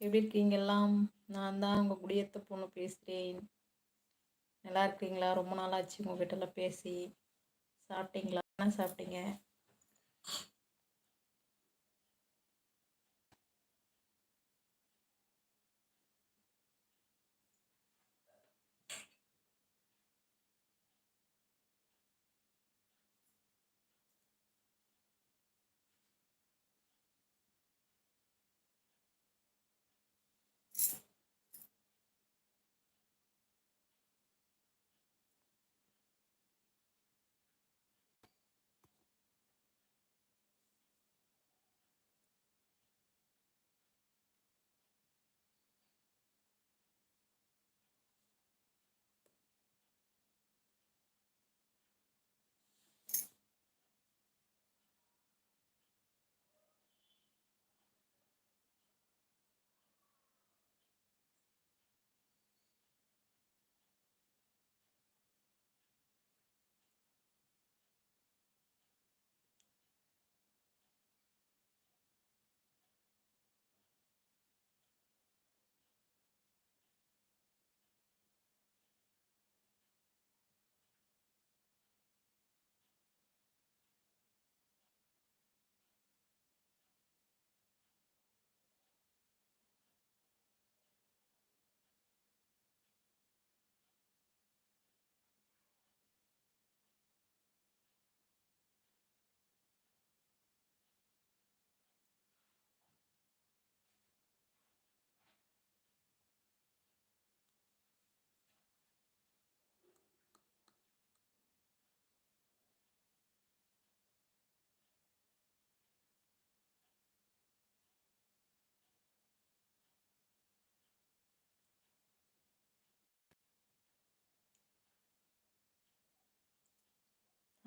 எப்படி இருக்கீங்க எல்லாம்? நான் தான் உங்கள் குடியத்த பொண்ணு பேசுகிறேன் நல்லா இருக்கீங்களா? ரொம்ப நாள் ஆச்சு உங்ககிட்டலாம் பேசி. சாப்பிட்டீங்களா? என்ன சாப்பிட்டீங்க?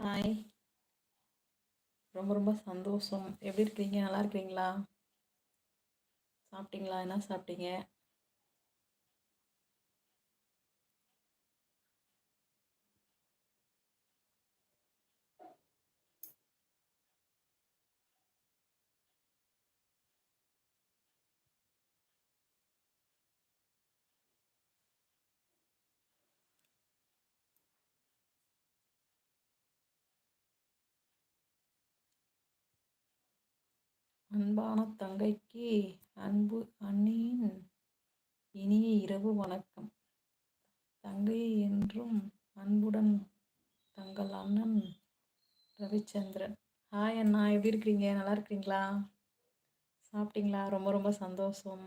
ஹாய் ரொம்ப ரொம்ப சந்தோஷம். எப்படி இருக்கீங்க? நல்லா இருக்கிறீங்களா? சாப்பிட்டீங்களா? என்ன சாப்பிட்டீங்க? அன்பான தங்கைக்கு அன்பு அண்ணியின் இனிய இரவு வணக்கம். தங்கை என்றும் அன்புடன் தங்கள் அண்ணன் ரவிச்சந்திரன். ஹாய் அண்ணா எப்படி இருக்கிறீங்க நல்லா இருக்கிறீங்களா சாப்பிட்டீங்களா? ரொம்ப ரொம்ப சந்தோஷம்.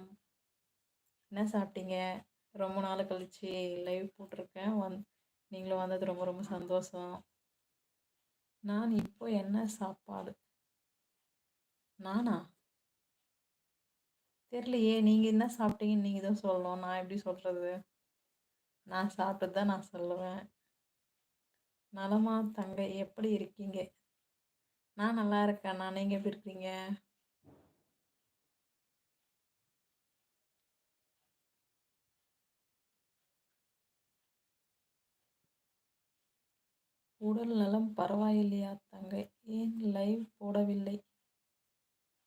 என்ன சாப்பிட்டீங்க? ரொம்ப நாள் கழிச்சு லைவ் போட்டிருக்கேன். வந் நீங்களும் வந்தது ரொம்ப ரொம்ப சந்தோஷம். நான் இப்போ என்ன சாப்பாடு? நானா? தெரியலையே. நீங்கள் என்ன சாப்பிட்டீங்கன்னு நீங்கள் தான் சொல்லணும். நான் எப்படி சொல்கிறது நான் சாப்பிட்டு தான் நான் சொல்லுவேன். நலமா தங்கை எப்படி இருக்கீங்க? நான் நல்லா இருக்கேன். நான் நீங்கள் எப்படி இருக்கீங்க? உடல் நலம் பரவாயில்லையா தங்கை? ஏன் லைவ் போடவில்லை?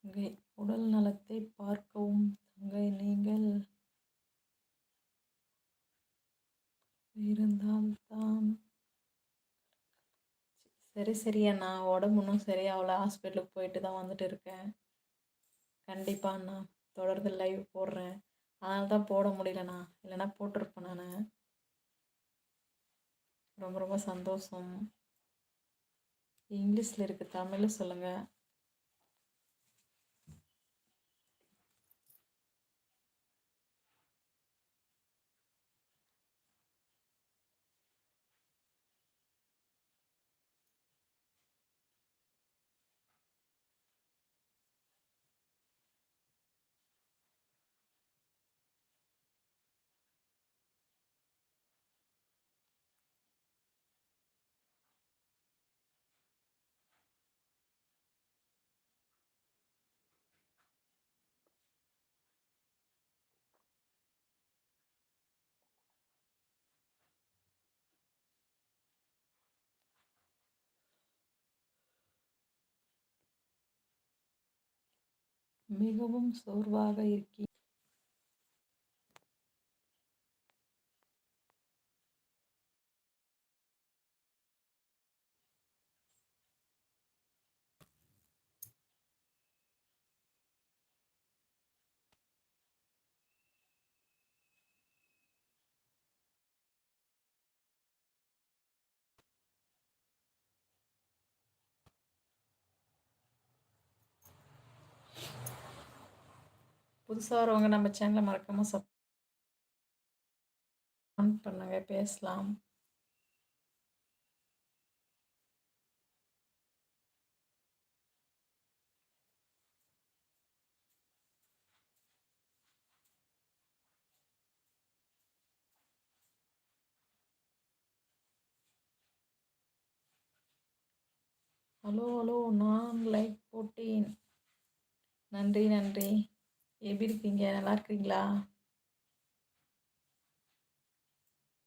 தங்கை உடல் நலத்தை பார்க்கவும் தங்கை நீங்கள். இருந்தால்தான் சரி சரியா நான் உடம்பு இன்னும் சரியாகல. ஹாஸ்பிட்டலுக்கு போயிட்டு தான் வந்துட்டு இருக்கேன். கண்டிப்பாக நான் தொடர்ந்து லைவ் போடுறேன். அதனால தான் போட முடியலண்ணா இல்லைன்னா போட்டிருப்பேன் நான். ரொம்ப ரொம்ப சந்தோஷம். இங்கிலீஷில் இருக்குது தமிழில் சொல்லுங்கள் மிகவும் சோர்வாக இருக்கி புதுசாக வரவங்க நம்ம சேனலை மறக்காமல் சப் பண்ணுங்க. பேசலாம். Hello hello. நான் லைக் போட்டேன். நன்றி நன்றி. எப்படி இருக்கீங்க? நல்லா இருக்கிறீங்களா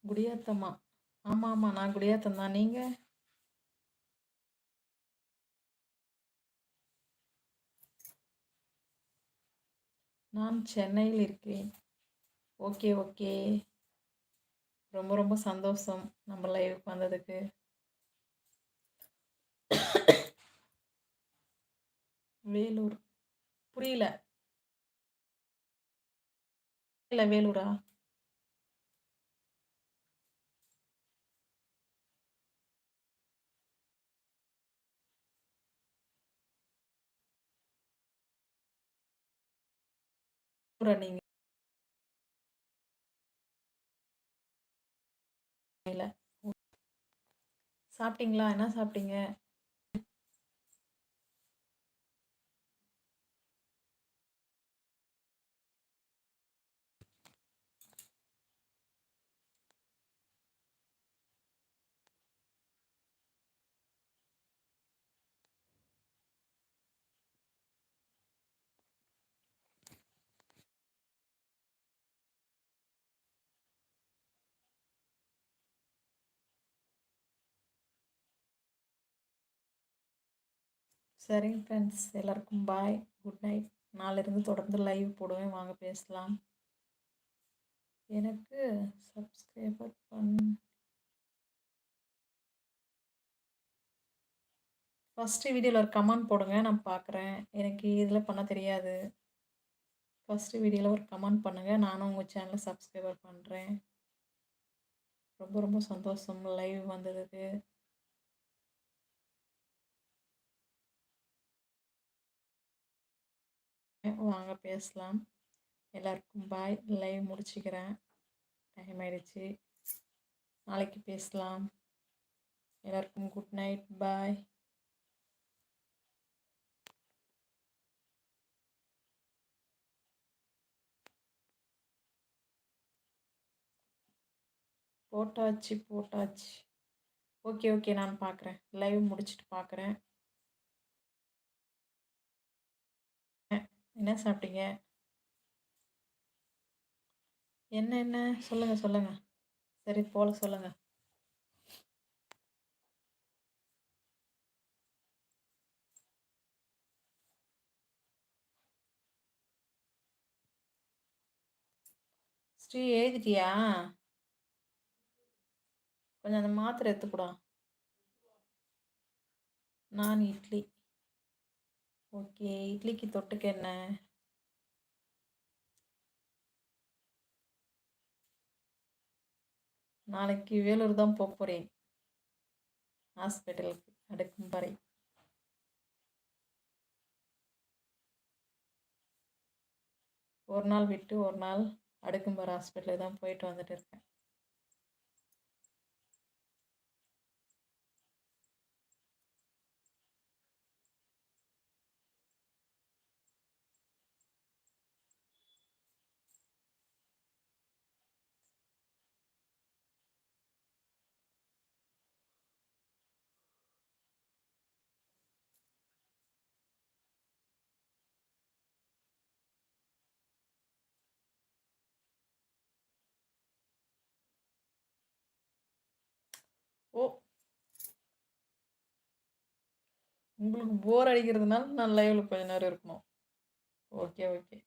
குடியாத்தம்மா. ஆமாம் ஆமாம் நான் குடியாத்தம் தான். நீங்கள் நான் சென்னையில் இருக்கிறேன் ஓகே ஓகே. ரொம்ப ரொம்ப சந்தோஷம் நம்ம லைவுக்கு வந்ததுக்கு. வேலூர். புரியல. இல்லை வேலூரா நீங்க சாப்பிட்டீங்களா? என்ன சாப்பிட்டீங்க? சரிங்க ஃப்ரெண்ட்ஸ் எல்லாருக்கும் பாய் குட் நைட் நாளிலிருந்து தொடர்ந்து லைவ் போடுவேன். வாங்க பேசலாம். எனக்கு சப்ஸ்கிரைபர் பண் ஃபஸ்ட்டு வீடியோவில் ஒரு கமெண்ட் போடுங்க. நான் பார்க்குறேன் எனக்கு இதில் பண்ண தெரியாது. ஃபஸ்ட்டு வீடியோவில் ஒரு கமெண்ட் பண்ணுங்கள் நானும் உங்கள் சேனலை சப்ஸ்கிரைபர் பண்ணுறேன் ரொம்ப ரொம்ப சந்தோஷம். லைவ் வந்ததுக்கு. வாங்க பேசலாம். எல்லாருக்கும் பாய். லைவ் முடிச்சுக்கிறேன். டைம் ஆயிடுச்சு. நாளைக்கு பேசலாம். எல்லாருக்கும் குட் நைட் பாய் போட்டாச்சு போட்டாச்சு. ஓகே ஓகே நான் பார்க்குறேன் லைவ் முடிச்சுட்டு பார்க்குறேன் என்ன சாப்பிட்டீங்க? என்ன என்ன? சொல்லுங்க சொல்லுங்க. சரி போல சொல்லுங்க. ஸ்ரீ எழுதிட்டியா? கொஞ்சம் அந்த மாத்திரை எடுத்துக்கூடா. நான் இட்லி. ஓகே. இட்லிக்கு தொட்டுக்க என்ன? நாளைக்கு வேலூர் தான் போக போகிறேன் ஹாஸ்பிட்டலுக்கு அடுக்கும் பறை ஒரு நாள் விட்டு ஒரு நாள் அடுக்கும்பர் ஹாஸ்பிட்டலுக்கு தான் போயிட்டு வந்துட்டு இருக்கேன். உங்களுக்கு போர் அடிக்கிறதுனால நான் லைவ்ல கொஞ்ச நேரம் இருக்கணும். ஓகே ஓகே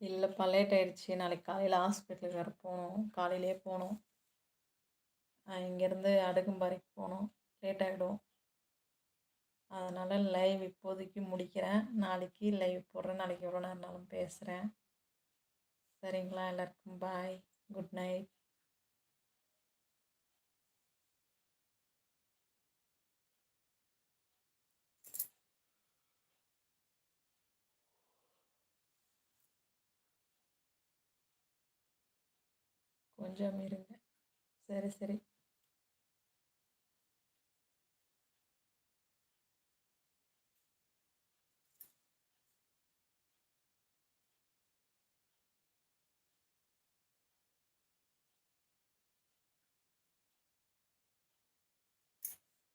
இல்லைப்பா லேட் ஆயிடுச்சு. நாளைக்கு காலையில் ஹாஸ்பிட்டலுக்கு வேறு போகணும். காலையிலே போகணும். இங்கேருந்து அடுக்கும்பாறைக்கு போகணும். லேட் ஆகிடும் அதனால் லைவ் இப்போதைக்கு முடிக்கிறேன். நாளைக்கு லைவ் போடுறேன். நாளைக்கு எவ்வளோ நேரம்னாலும் பேசுகிறேன் சரிங்களா? எல்லாருக்கும் பாய் குட் நைட் கொஞ்சம் இருங்க. சரி சரி.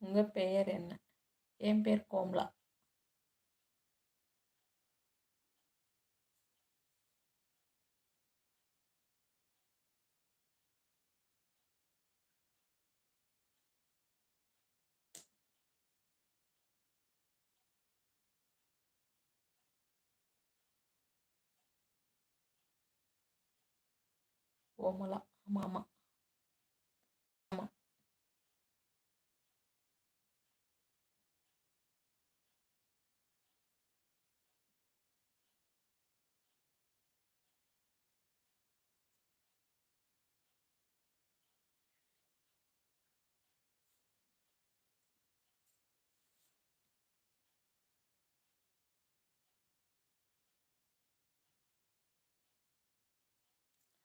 உங்கள் பெயர் என்ன? என் பேர் கோம்லா. கோமலா. ஆமாம் ஆமாம்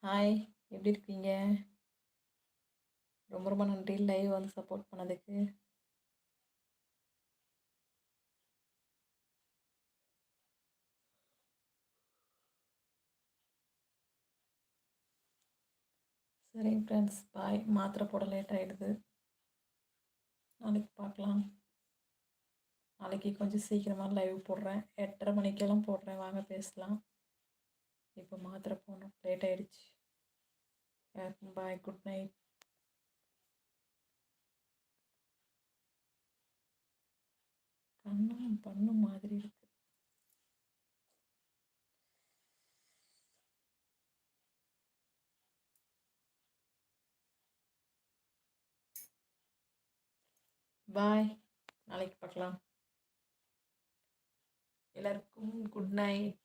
ஹாய் எப்படி இருக்கீங்க? ரொம்ப ரொம்ப நன்றி லைவ் வந்து சப்போர்ட் பண்ணதுக்கு. சரிங்க ஃப்ரெண்ட்ஸ் பாய் மாத்திரை போட லேட் ஆகிடுது நாளைக்கு பார்க்கலாம். நாளைக்கு கொஞ்சம் சீக்கிரமாக லைவ் போடுறேன். எட்டரை மணிக்கெல்லாம் போடுறேன். வாங்க பேசலாம். இப்போ மாத்திரை போகணும் லேட் ஆகிடுச்சு பாய் குட் நைட் கண்ணும் பண்ணும் மாதிரி இருக்கு. பாய் நாளைக்கு பார்க்கலாம். எல்லாருக்கும் குட் நைட்